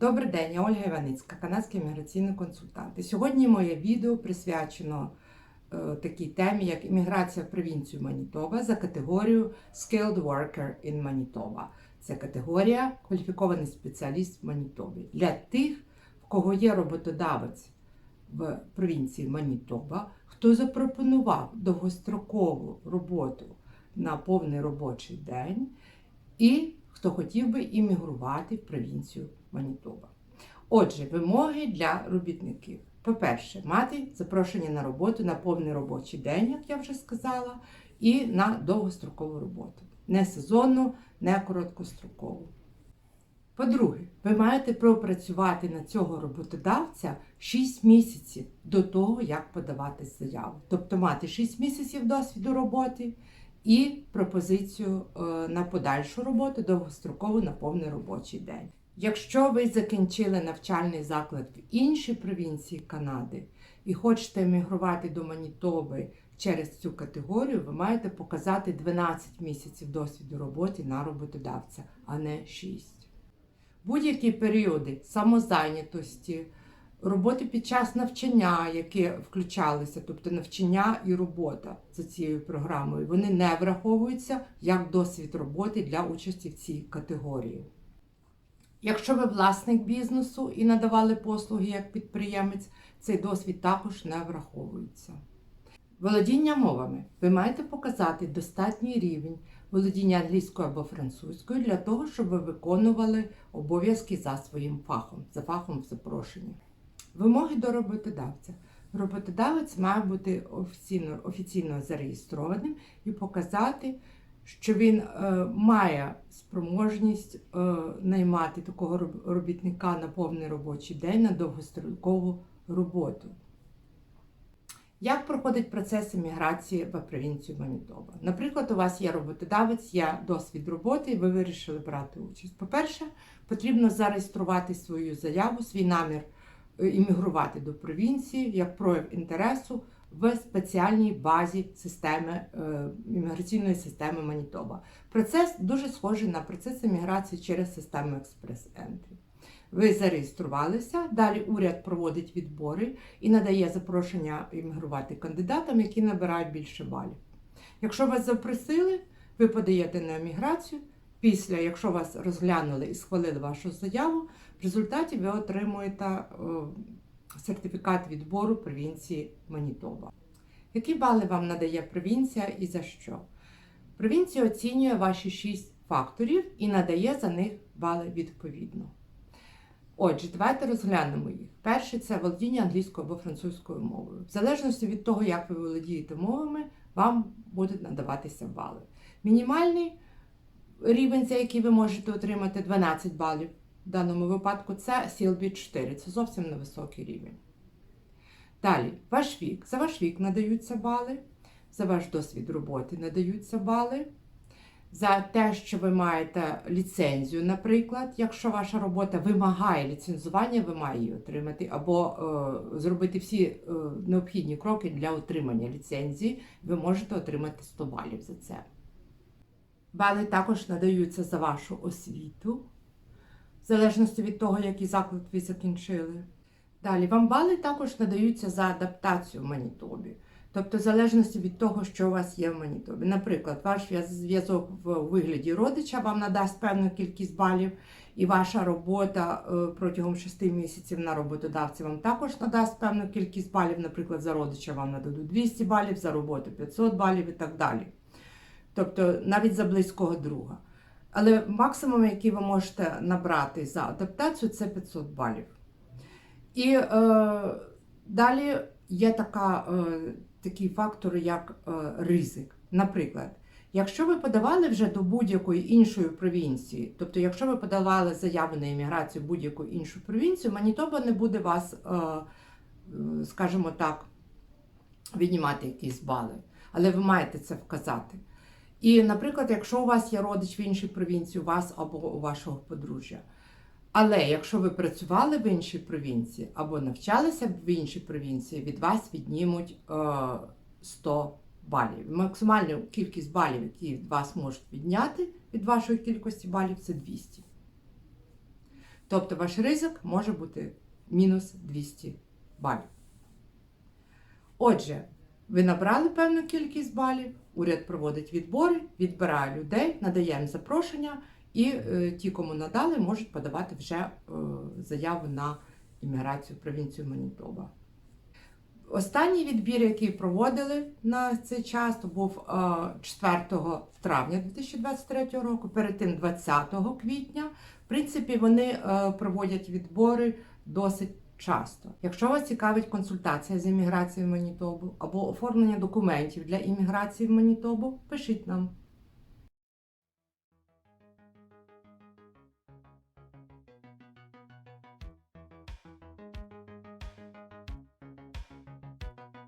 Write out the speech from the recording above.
Добрий день, я Ольга Іваницька, канадський міграційний консультант. І сьогодні моє відео присвячено е, такій темі, як імміграція в провінцію Манітоба за категорією Skilled Worker in Manitoba. Це категорія кваліфікований спеціаліст в Манітобі. Для тих, в кого є роботодавець в провінції Манітоба, хто запропонував довгострокову роботу на повний робочий день, і хто хотів би іммігрувати в провінцію Манітоба. Отже, вимоги для робітників. По-перше, мати запрошення на роботу на повний робочий день, як я вже сказала, і на довгострокову роботу. Не сезонну, не короткострокову. По-друге, ви маєте пропрацювати на цього роботодавця 6 місяців до того, як подавати заяву. Тобто мати 6 місяців досвіду роботи і пропозицію е, на подальшу роботу довгострокову на повний робочий день. Якщо ви закінчили навчальний заклад в іншій провінції Канади і хочете емігрувати до Манітоби через цю категорію, ви маєте показати 12 місяців досвіду роботи на роботодавця, а не 6. Будь-які періоди самозайнятості, роботи під час навчання, які включалися, тобто навчання і робота за цією програмою, вони не враховуються як досвід роботи для участі в цій категорії. Якщо ви власник бізнесу і надавали послуги як підприємець, цей досвід також не враховується. Володіння мовами. Ви маєте показати достатній рівень володіння англійською або французькою для того, щоб ви виконували обов'язки за своїм фахом, за фахом в запрошенні. Вимоги до роботодавця. Роботодавець має бути офіційно, офіційно зареєстрованим і показати, що він е, має спроможність е, наймати такого робітника на повний робочий день на довгострокову роботу. Як проходить процес еміграції в провінцію Манітоба? Наприклад, у вас є роботодавець, є досвід роботи, і ви вирішили брати участь. По-перше, потрібно зареєструвати свою заяву, свій намір е, іммігрувати до провінції як прояв інтересу в спеціальній базі системи е, імміграційної системи Манітоба. Процес дуже схожий на процес еміграції через систему експрес-ентрі. Ви зареєструвалися, далі уряд проводить відбори і надає запрошення іммігрувати кандидатам, які набирають більше балів. Якщо вас запросили, ви подаєте на еміграцію. Після, якщо вас розглянули і схвалили вашу заяву, в результаті ви отримуєте е, сертифікат відбору провінції Манітоба. Які бали вам надає провінція і за що? Провінція оцінює ваші шість факторів і надає за них бали відповідно. Отже, давайте розглянемо їх. Перший це володіння англійською або французькою мовою. В залежності від того, як ви володієте мовами, вам будуть надаватися бали. Мінімальний рівень, за який ви можете отримати 12 балів в даному випадку, це CLB 4. Це зовсім невисокий рівень. Далі, ваш вік. За ваш вік надаються бали, за ваш досвід роботи надаються бали. За те, що ви маєте ліцензію, наприклад, якщо ваша робота вимагає ліцензування, ви маєте її отримати, або е, зробити всі е, необхідні кроки для отримання ліцензії, ви можете отримати 100 балів за це. Бали також надаються за вашу освіту, в залежності від того, який заклад ви закінчили. Далі вам бали також надаються за адаптацію в Манітобі. Тобто, в залежності від того, що у вас є в Манітобі. Наприклад, ваш зв'язок в вигляді родича вам надасть певну кількість балів, і ваша робота е, протягом 6 місяців на роботодавці вам також надасть певну кількість балів. Наприклад, за родича вам нададуть 200 балів, за роботу 500 балів і так далі. Тобто навіть за близького друга. Але максимум, який ви можете набрати за адаптацію, це 500 балів. І е, далі є така, е, такий фактор, як е, ризик. Наприклад, якщо ви подавали вже до будь-якої іншої провінції, тобто, якщо ви подавали заяву на імміграцію будь-яку іншу провінцію, Манітоба не буде вас, е, е, скажімо так, віднімати якісь бали. Але ви маєте це вказати. І, наприклад, якщо у вас є родич в іншій провінції, у вас або у вашого подружжя. Але якщо ви працювали в іншій провінції або навчалися в іншій провінції, від вас віднімуть е, 100 балів. Максимальну кількість балів, які від вас можуть відняти від вашої кількості балів, це 200. Тобто ваш ризик може бути мінус 200 балів. Отже, ви набрали певну кількість балів, уряд проводить відбори, відбирає людей, надає їм запрошення, і е, ті, кому надали, можуть подавати вже е, заяву на імміграцію в провінцію Манітоба. Останній відбір, який проводили на цей час, то був е, 4 травня 2023 року, перед тим 20 квітня. В принципі, вони е, проводять відбори досить часто. Якщо вас цікавить консультація з імміграцією в Манітобу або оформлення документів для імміграції в Манітобу, пишіть нам.